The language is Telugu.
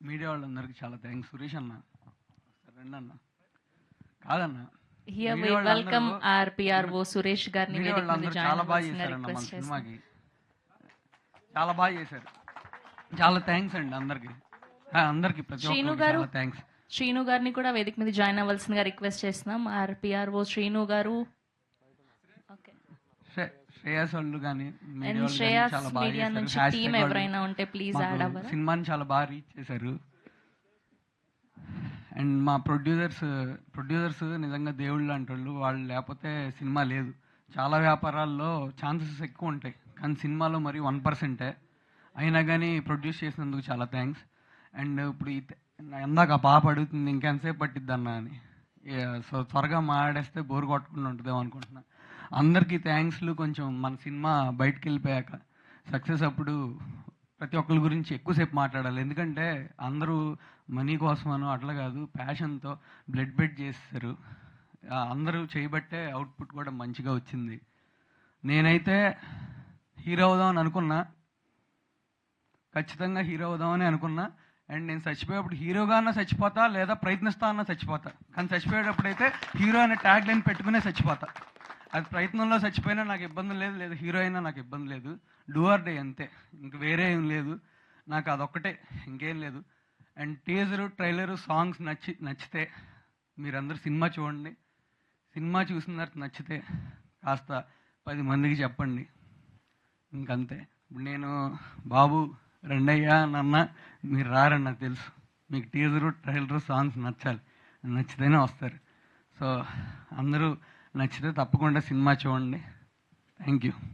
మీడియా వాళ్ళందరికీ చాలా థ్యాంక్స్ సురేష్ అన్న రండి అన్న కాదన్న హియర్ వి మీడియా వాళ్ళందరూ- వెల్కమ్ ఆర్ పిఆర్ఓ సురేష్ గారిని మీడియా వేదిక మీద వాళ్ళందరూ జాయిన్ చాలా బాగా అవ్వాల్సిందిగా చేశారన్న మన రిక్వెస్ట్ చేస్తున్నాం సినిమాకి. చాలా బాగా చేశారు. చాలా థ్యాంక్స్ అండి అందరికి. అందరికి ప్రతి శ్రీను ఒక్కరికి గారు? చాలా థ్యాంక్స్ శ్రీను గారిని కూడా వేదిక మీద జాయిన్ అవ్వాల్సిందిగా రిక్వెస్ట్ చేస్తున్నాం. ఆర్ పిఆర్ఓ శ్రీను గారు శ్రేయస్ వాళ్ళు కానీ అండ్ శ్రేయాస్ మీడియా నుంచి టీం ఎవరైనా ఉంటే ప్లీజ్ యాడ్ అవ్వరా? సినిమాని చాలా బాగా రీచ్ చేశారు. అండ్ మా ప్రొడ్యూసర్స్ ప్రొడ్యూసర్స్ నిజంగా దేవుళ్ళు లాంటి వాళ్ళు. వాళ్ళు లేకపోతే సినిమా లేదు. చాలా వ్యాపారాల్లో ఛాన్సెస్ ఎక్కువ ఉంటాయి. కానీ సినిమాలో మరి వన్ పర్సెంటే అయినా కానీ ప్రొడ్యూస్ చేసినందుకు చాలా థ్యాంక్స్ అండ్ ఇప్పుడు ఆ పాప అడుగుతుంది ఇంకెంతసేపు పట్టిద్ది అన్న అని. సో త్వరగా మాట్లాడేస్తే బోర్ కొట్టకుండా ఉంటుందేమో అనుకుంటున్నా. అందరికీ థ్యాంక్స్లు. కొంచెం మన సినిమా బయటకు వెళ్ళిపోయాక సక్సెస్ అప్పుడు ప్రతి ఒక్కరి గురించి ఎక్కువసేపు మాట్లాడాలి. ఎందుకంటే అందరూ మనీ కోసమనో అట్లా కాదు ప్యాషన్తో బ్లడ్ బెడ్ చేస్తారు. అందరూ చేయబట్టే అవుట్పుట్ కూడా మంచిగా వచ్చింది. నేనైతే హీరో అవుదామని అనుకున్నా. ఖచ్చితంగా హీరో అవుదామని అనుకున్నా. అండ్ నేను చచ్చిపోయేప్పుడు హీరోగానే చచ్చిపోతా లేదా ప్రయత్నిస్తా అన్న చచ్చిపోతా. కానీ చచ్చిపోయేటప్పుడు అయితే హీరో అనే ట్యాగ్ లైన్ పెట్టుకునే చచ్చిపోతా. అది ప్రయత్నంలో చచ్చిపోయినా నాకు ఇబ్బంది లేదు లేదు హీరో అయినా నాకు ఇబ్బంది లేదు. డూఆర్ డే అంతే. ఇంక వేరే ఏం లేదు. నాకు అదొక్కటే ఇంకేం లేదు. అండ్ టీజరు ట్రైలరు సాంగ్స్ నచ్చి నచ్చితే మీరందరూ సినిమా చూడండి. సినిమా చూసిన తర్వాత నచ్చితే కాస్త పది మందికి చెప్పండి. ఇంకంతే. ఇప్పుడు నేను బాబు రెండయ్యా నన్న మీరు రారని నాకు తెలుసు. మీకు టీజరు ట్రైలరు సాంగ్స్ నచ్చాలి. నచ్చితేనే వస్తారు. సో అందరూ నచ్చితే తప్పకుండా సినిమా చూడండి. Thank you